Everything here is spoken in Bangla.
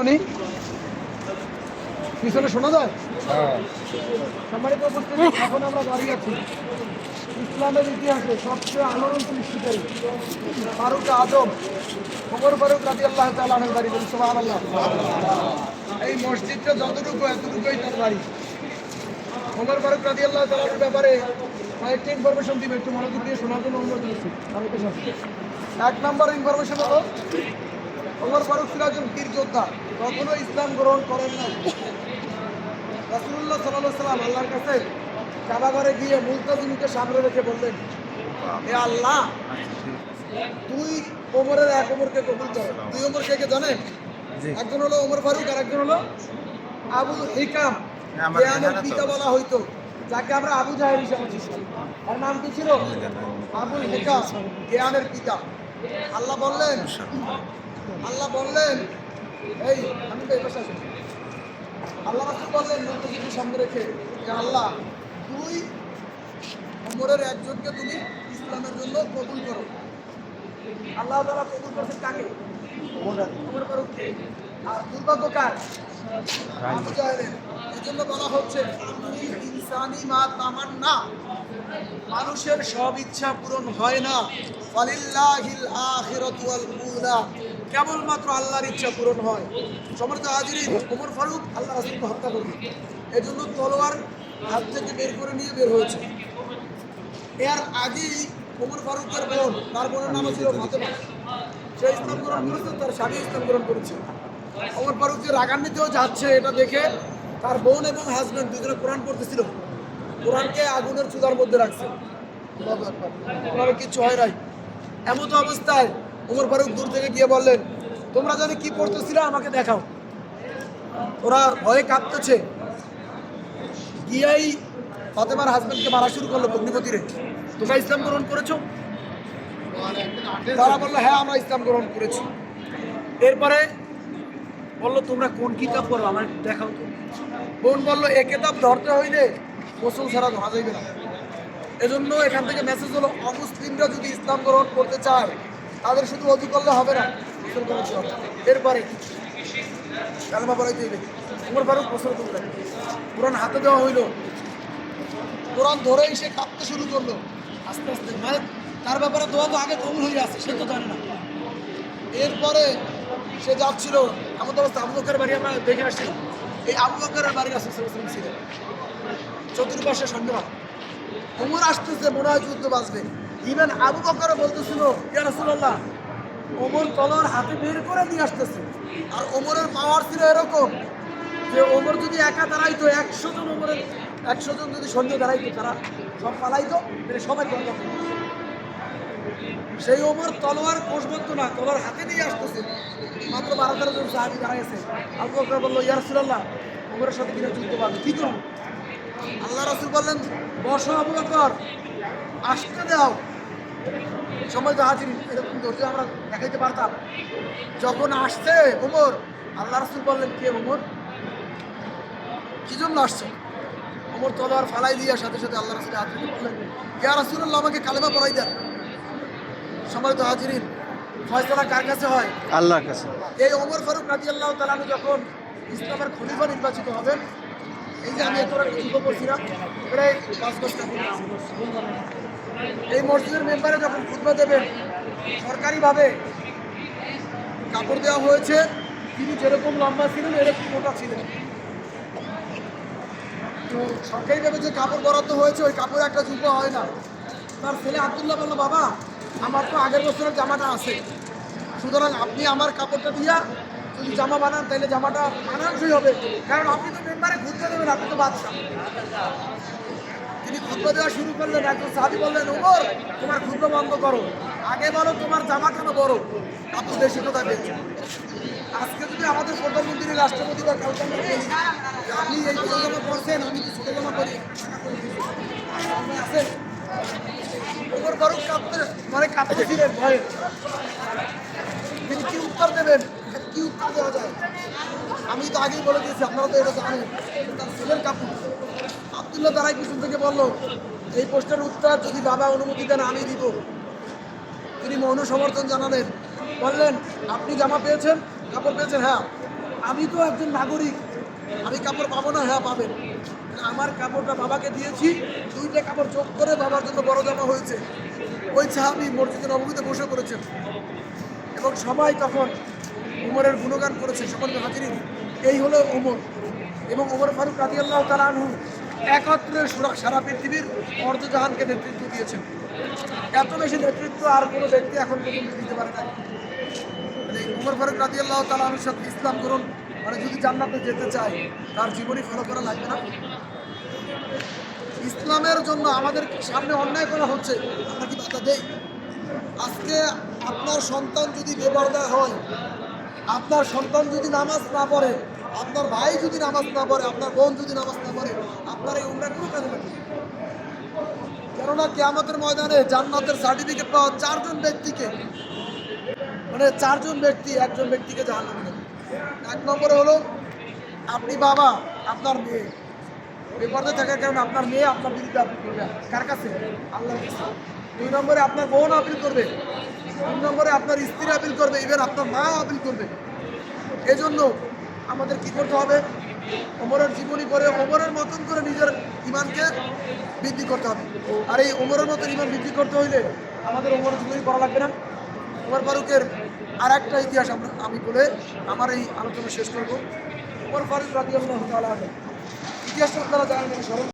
শুনি পিছনে শোনা যায়? সম্মানিত উপস্থিতি এখন আমরা দাঁড়িয়ে আছি ইসলামের ইতিহাসে সবচেয়ে আলোড়ন সৃষ্টিকারী ফারুক আজম ওমর ফারুক রাজি আল্লাহ তালের বাড়ি বলি সোহান আল্লাহ এই মসজিদটা যতটুকু এতটুকুই তার বাড়ি। ওমর ফারুক রাজি আল্লাহ তালের ব্যাপারে কয়েকটি ইনফরমেশন দিবে একটু মনোযোগ দিয়ে শোনার জন্য অনুরোধ করছি। এক নম্বর ইনফরমেশন হলো ওমর ফারুক সিরাজুল বীর যোদ্ধা। কখনো ইসলাম গ্রহণ করেন নাই। রাসুল্লাহ সাল্লাহ সাল্লাম আল্লাহর কাছে কাবাঘরে গিয়ে মুলতাজিমকে সামনে রেখে বললেন হে আল্লাহ তুই ওমরের এক ওমরকে কবুল কর। দুই ওমর কে কে জানেন? একজন হলো ওমর ফারুক আর একজন হলো আবু হিকাম। আমার কেয়ামের জানা তো। পিতা বলা হইতো যাকে আমরা আবু জাহের হিসাবে তার নাম কি ছিল? আবুল হিকাম কেয়ামের পিতা। আল্লাহ বললেন আল্লাহ বললেন এই আমি তো এই পাশে আছি। আল্লাহ রাসূল বললেন মুর্তজিকে সামনে রেখে যে আল্লাহ তুই ওমরের একজনকে তুমি ইসলামের জন্য কবুল করো। আল্লাহ তাআলা কবুল করছেন কাকে? ফারুককে আর দুর্ভাগ্য কার? এই জন্য বলা হচ্ছে "আমিল ইনসানি মা তামান্না মানুষের সব ইচ্ছা পূরণ হয় না। ফালিল্লাহিল আখিরাতু ওয়াল উলা। কেবলমাত্র আল্লাহর ইচ্ছা পূরণ হয়। সমর্থ হাজিরিন, ওমর ফারুক, আল্লাহ রাসূলকে হত্যা করবে এজন্য তলোয়ার হাত থেকে বের করে নিয়ে বের হয়েছে। এর আগেই ওমর ফারুকের বোন, তার বোনের নাম ছিল ফাতেমা। সে ইসলাম গ্রহণ করেছে, তার স্বামী ইসলাম গ্রহণ করেছে। ওমর ফারুক যে রাগান্বিতেও যাচ্ছে, এটা দেখে তার বোন এবং হাজবেন্ড দুজনে কোরআন পড়তেছিল। কোরআনকে আগুনের চুলার মধ্যে রাখছে। কিচ্ছু হয় নাই। এমন অবস্থায় ওমর ফারুক দূর থেকে গিয়ে বললেন, তোমরা জানি কি পড়তেছিল, আমাকে দেখাও। ওরা ভয়ে কাঁপতেছে। গিয়েই ফাতেমার হাজবেন্ডকে মারা শুরু করল ভগ্নিপতিরে। তোমরা ইসলাম গ্রহণ করেছ? তারা বলল হ্যাঁ আমরা ইসলাম গ্রহণ করেছি। এরপরে বলল, তোমরা কোন কিতাব পড়ো? আমার দেখাও তো। বোন বলল, এ কিতাব ধরতে হইলে গোসল ছাড়া ধরা যাইবে না। এজন্য এখান থেকে মেসেজ হলো, অমুসলিমরা যদি ইসলাম গ্রহণ করতে চায় তাদের শুধু অজু করলে হবে না, গোসল এরপরে কালমা পড়াইতে হইবে। উমর ফারুক গোসল করলেন। কোরআন হাতে দেওয়া হইল। কোরআন ধরেই সে কাঁপতে শুরু করল। আস্তে আস্তে মানে তার ব্যাপারে দোয়া তো আগে কবুল হয়ে আছে, সে তো জানে না। এরপরে সে যাচ্ছিল তো অবস্থা আবু বাড়ি, আমরা দেখে আসছি। এই আবু বকরের বাড়ি আসছে ছিলেন চতুর্পাশে সন্দেহ ওমর আসতেছে, মনে হয় যুদ্ধ বাঁচবে ইভেন আবু বকরও বলতেছিল, ইয়া ওমর তলোয়ার হাতে বের করে নিয়ে আসতেছে। আর ওমরের পাওয়ার ছিল এরকম যে ওমর যদি একা দাঁড়াইতো, একশো জন ওমরের, একশো জন যদি সৈন্য দাঁড়াইতো, তারা সব পালাইতো মানে সবাই সেই ওমর তলোয়ার কোষবদ্ধ না, তলোয়ার হাতে নিয়ে আসতেছে। মাত্র বারো তেরো জন সাহাবি দাঁড়াইছে। আবু বকর বলল, ইয়া রাসূলুল্লাহ, ওমরের সাথে কিনা যুদ্ধ পারবে কি করব? আল্লাহ রাসূল বললেন, বসো আবু বকর, আসতে দাও। সময় তো হাজির এরকম ধৈর্য আমরা দেখাইতে পারতাম। যখন আসছে ওমর আল্লাহ রাসূল বললেন কে ওমর? কি জন্য আসছে? ওমর তলোয়ার ফালাই দিয়ে সাথে সাথে আল্লাহ রাসূল হাত রেখে বললেন ইয়া রাসূলুল্লাহ আমাকে কালেমা পড়াই দেন। সময় তো হাজিরিন ফয়সালা কার কাছে হয়? আল্লাহর কাছে। এই ওমর ফারুক রাজি আল্লাহ তালানু যখন ইসলামের খলিফা নির্বাচিত হবেন এই যে আমি এত যুদ্ধ করছিলাম প্রায় পাঁচ টাকা এই মসজিদের মেম্বারে যখন খুতবা দেবেন, সরকারিভাবে কাপড় দেওয়া হয়েছে, তিনি যেরকম লম্বা ছিলেন, এরকম মোটা ছিলেন। তো সরকারিভাবে যে কাপড় বরাদ্দ হয়েছে, ওই কাপড় একটা যুগ হয় না। তার ছেলে আবদুল্লাহ বলল, বাবা, আমার তো আগের বছরের জামাটা আছে। সুতরাং আপনি আমার কাপড়টা দিয়া যদি জামা বানান, তাহলে জামাটা মানানসই হবে। কারণ আপনি তো মেম্বারে ঘুরতে দেবেন, আপনি তো বাদশাহ। তিনি খুদ্া দেওয়া শুরু করলেন, একজন সাহাবি বললেন, ওমর, তোমার খুদ্া বন্ধ করো। আগে বলো তোমার জামা কেন বড়? কাপড় বেশি কোথায় পেয়েছে আজকে যদি আমাদের প্রধানমন্ত্রী, রাষ্ট্রপতি বা কাউকে আপনি এই জামা পরছেন আমি কি ছোটো জামা আপনি আছেন ওমর ফারুক কাঁপতে মানে কাঁপতেছিলেন ভয়ে। তিনি কি উত্তর দেবেন? কি উত্তর দেওয়া যায়? আমি তো আগেই বলে দিয়েছি, আপনারা তো এটা জানেন। তার ছেলের কাপড়। আবদুল্লাহ তারাই পিছন থেকে বলল, এই প্রশ্নের উত্তর যদি বাবা অনুমতি দেন, আমি দিব। তিনি মৌন সমর্থন জানালেন। বললেন, আপনি জামা পেয়েছেন? কাপড় পেয়েছেন? হ্যাঁ। আমি তো একজন নাগরিক। আমি কাপড় পাবো না? হ্যাঁ পাবেন। আমার কাপড়টা বাবাকে দিয়েছি। দুইটা কাপড় যোগ করে বাবার জন্য বড় জামা হয়েছে। ওই সাহাবি মসজিদে নবমীতে বসে করেছেন এবং সবাই তখন উমরের গুণগান করেছে। সকলকে হাজিরিন। এই হলো ওমর এবং ওমর ফারুক রাজি আল্লাহ তালানহু একত্রে সুরা- পৃথিবীর অর্ধজাহানকে নেতৃত্ব দিয়েছেন। এত বেশি নেতৃত্ব আর কোনো ব্যক্তি এখন পর্যন্ত দিতে পারে না মানে উমর ফারুক রাজি আল্লাহ তালানুর সাথে ইসলাম করুন মানে যদি জান্নাতে যেতে চায়, তার জীবনী ফলো করা লাগবে না। ইসলামের জন্য আমাদের সামনে অন্যায় করা হচ্ছে, আমরা কি বাধা দেই? আজকে আপনার সন্তান যদি বেপরদা হয়, আপনার সন্তান যদি নামাজ না পড়ে আপনার ভাই যদি নামাজ না পড়ে, আপনার বোন যদি নামাজ না পড়ে, আপনার এই উমরা কোনো কাজে লাগে না। কেননা কেয়ামতের ময়দানে জান্নাতের সার্টিফিকেট পাওয়া চারজন ব্যক্তিকে মানে চারজন ব্যক্তি একজন ব্যক্তিকে জাহান্নামে এক নম্বরে হলো, আপনি বাবা, আপনার মেয়ে। বেপরদে থাকার কারণে আপনার মেয়ে আপনার বিরুদ্ধে আপিল করবে। কার কাছে? আল্লাহ দুই নম্বরে আপনার বোন আপিল করবে। তিন নম্বরে আপনার স্ত্রী আপিল করবে। ইভেন আপনার মা আপিল করবে। এজন্য আমাদের কি করতে হবে? ওমরের জীবনী করে ওমরের মতন করে নিজের ইমানকে বৃদ্ধি করতে হবে। আর এই ওমরের মতন ইমান বৃদ্ধি করতে হইলে আমাদের ওমরের জীবনী করা লাগবে না। ওমর ফারুকের আর একটা ইতিহাস আমরা, আমি বলে আমার এই আলোচনা শেষ করব। ওমর ফারুক রাজি আল্লাহ ইতিহাসটা আপনারা জানেন স্মরণ